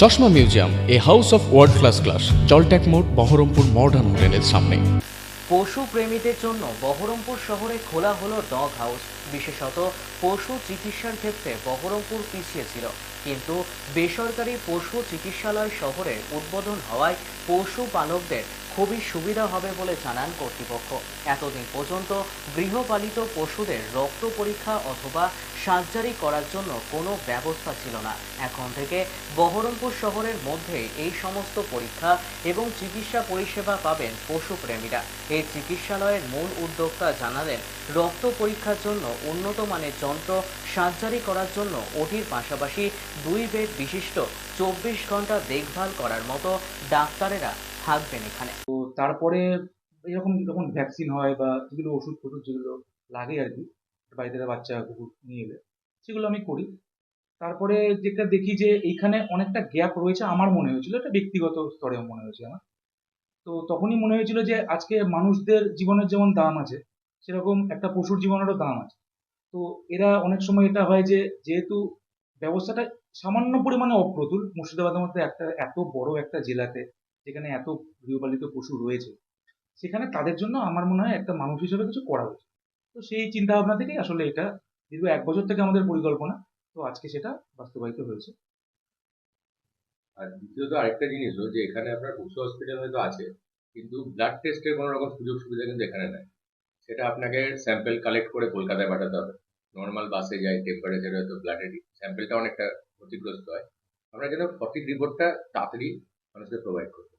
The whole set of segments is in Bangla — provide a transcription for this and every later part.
চশমা museum, a house of world class class জলট্যাক মোড়, বহরমপুর মডার্ন হোটেলের সামনে। পশু প্রেমীদের জন্য বহরমপুর শহরে খোলা হলো ডগ হাউস বিশেষত পশু চিকিৎসার ক্ষেত্রে বহরমপুর পিছিয়ে ছিল। কিন্তু বেসরকারি পশু চিকিৎসালয় শহরে উদ্বোধন হওয়ায় পশু পালকদের খুবই সুবিধা হবে বলে জানান কর্তৃপক্ষ। এতদিন পর্যন্ত গৃহপালিত পশুদের রক্ত পরীক্ষা অথবা সার্জারি করার জন্য কোনো ব্যবস্থা ছিল না। এখন থেকে বহরমপুর শহরের মধ্যে এই সমস্ত পরীক্ষা এবং চিকিৎসা পরিষেবা পাবেন পশুপ্রেমীরা এই চিকিৎসালয়ের মূল উদ্যোক্তা জানালেন, রক্ত পরীক্ষার জন্য উন্নত মানের যন্ত্র সার্জারি করার জন্য ওটির পাশাপাশি দুই বেড বিশিষ্ট চব্বিশ ঘণ্টা দেখভাল করার মতো ডাক্তারেরা থাকবেন এখানে। তো তারপরে এরকম যখন ভ্যাকসিন হয় বা যেগুলো ওষুধ ফষুধ যেগুলো লাগে আর কি বাড়িতে বাচ্চা কুকুর নিয়ে এলে, সেগুলো আমি করি। তারপরে যেটা দেখি যে এইখানে অনেকটা গ্যাপ রয়েছে আমার মনে হয়েছিল, এটা ব্যক্তিগত স্তরে মনে হয়েছে আমার। তো তখনই মনে হয়েছিল যে আজকে মানুষদের জীবনের যেমন দাম আছে, সেরকম একটা পশুর জীবনেরও দাম আছে। তো এরা অনেক সময় এটা হয় যে, যেহেতু ব্যবস্থাটা সামান্য পরিমাণে অপ্রতুল, মুর্শিদাবাদের মধ্যে একটা এত বড় একটা জেলাতে যেখানে এত গৃহপালিত পশু রয়েছে, সেখানে তাদের জন্য আমার মনে হয় একটা মানুষ হিসেবে কিছু করা উচিত। তো সেই চিন্তা ভাবনা থেকেই আসলে এটা দীর্ঘ এক বছর থেকে আমাদের পরিকল্পনা। তো আজকে সেটা বাস্তবায়িত হয়েছে। আর দ্বিতীয়ত আরেকটা জিনিস হলো যে এখানে আপনার পশু হসপিটাল হয়তো আছে, কিন্তু ব্লাড টেস্টের কোনো রকম সুযোগ সুবিধা কিন্তু এখানে নেই। সেটা আপনাকে স্যাম্পেল কালেক্ট করে কলকাতায় পাঠাতে হবে। নর্মাল বাসে যায় টেম্পারেচার হয়তো ব্লাডের স্যাম্পেলটা অনেকটা ক্ষতিগ্রস্ত হয়। আমরা যেন সঠিক রিপোর্টটা তাড়াতাড়ি মানুষকে প্রোভাইড করতে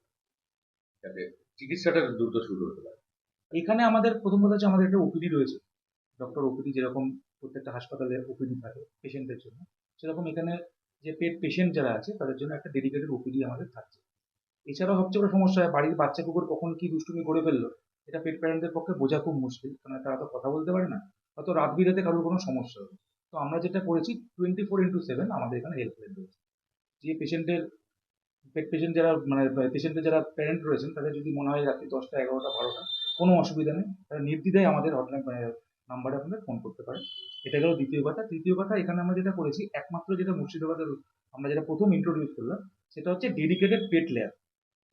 যাতে চিকিৎসাটা দ্রুত শুরু হতে পারে। এখানে আমাদের প্রথম কথা হচ্ছে আমাদের একটা ওপিডি রয়েছে। ডক্টর ওপিডি যেরকম প্রত্যেকটা হাসপাতালে ওপিডি থাকে পেশেন্টের জন্য, সেরকম এখানে যে পেট পেশেন্ট যারা আছে তাদের জন্য একটা ডেডিকেটেড ওপিডি আমাদের থাকছে। এছাড়াও সবচেয়ে বড় সমস্যা হয়, বাড়ির বাচ্চা কুকুর কখন কি দুষ্টুমি করে ফেলল, এটা পেট প্যারেন্টদের পক্ষে বোঝা খুব মুশকিল কারণ তারা তো কথা বলতে পারে না, হয়তো রাত বিরাতে কারোর কোনো সমস্যা হবে। তো আমরা যেটা করেছি টোয়েন্টি ফোর ইন্টু সেভেন আমাদের এখানে হেল্পলাইন রয়েছে। যে পেশেন্টের পেট পেশেন্ট যারা মানে পেশেন্টের যারা প্যারেন্ট রয়েছেন, তাদের যদি মনে হয় রাত্রি দশটা, এগারোটা, বারোটা কোনো অসুবিধা নেই। তারা নির্দ্বিধায় আমাদের হটলাইন নাম্বারে আপনাদের ফোন করতে পারেন। এটা গেল দ্বিতীয় কথা। তৃতীয় কথা, এখানে আমরা যেটা করেছি, একমাত্র যেটা মুর্শিদাবাদের, আমরা যেটা প্রথম ইন্ট্রোডিউস করলাম, সেটা হচ্ছে ডেডিকেটেড পেট ল্যাব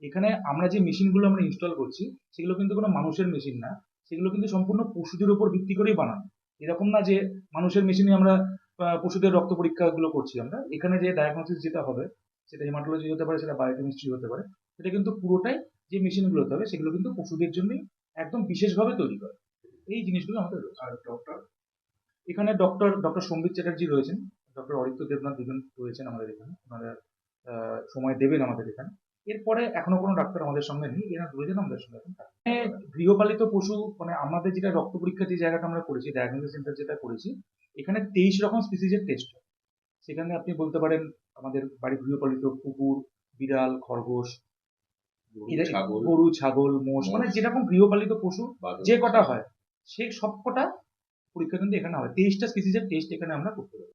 এখানে আমরা যে মেশিনগুলো আমরা ইনস্টল করছি, সেগুলো কিন্তু কোনো মানুষের মেশিন না। সেগুলো কিন্তু সম্পূর্ণ পশুদের উপর ভিত্তি করেই বানানো। এরকম না যে মানুষের মেশিনে আমরা পশুদের রক্ত পরীক্ষাগুলো করছি আমরা। এখানে যে ডায়াগনোসিস যেটা হবে, সেটা হেমাটোলজি হতে পারে, সেটা বায়োকেমিস্ট্রি হতে পারে, সেটা কিন্তু পুরোটাই যে মেশিনগুলো হতে হবে, সেগুলো কিন্তু পশুদের জন্যই একদম বিশেষভাবে তৈরি করা। এই জিনিসগুলো আমাদের রয়েছে। আর ডক্টর এখানে ডক্টর ডক্টর সম্বিত চ্যাটার্জি রয়েছেন। ডক্টর অরিত্য দেবনাথ দুজন রয়েছেন আমাদের এখানে। ওনারা সময় দেবেন আমাদের এখানে। এরপরে এখনও কোনো ডাক্তার আমাদের সঙ্গে নেই। এরা দুজন আমাদের সঙ্গে এখন গৃহপালিত পশু মানে আমাদের যেটা রক্ত পরীক্ষা যে জায়গাটা আমরা করেছি ডায়াগনোসিস সেন্টার যেটা করেছি এখানে তেইশ রকম স্পিসিজের টেস্ট হয়। সেখানে আপনি বলতে পারেন আমাদের বাড়ির গৃহপালিত কুকুর বিড়াল খরগোশ গরু, ছাগল গরু ছাগল মোষ মানে যেরকম গৃহপালিত পশু যে কটা হয় সেই সব কটা পরীক্ষা কিন্তু এখানে হয়। তেইশটা স্পিসিজের টেস্ট এখানে আমরা করতে পারি।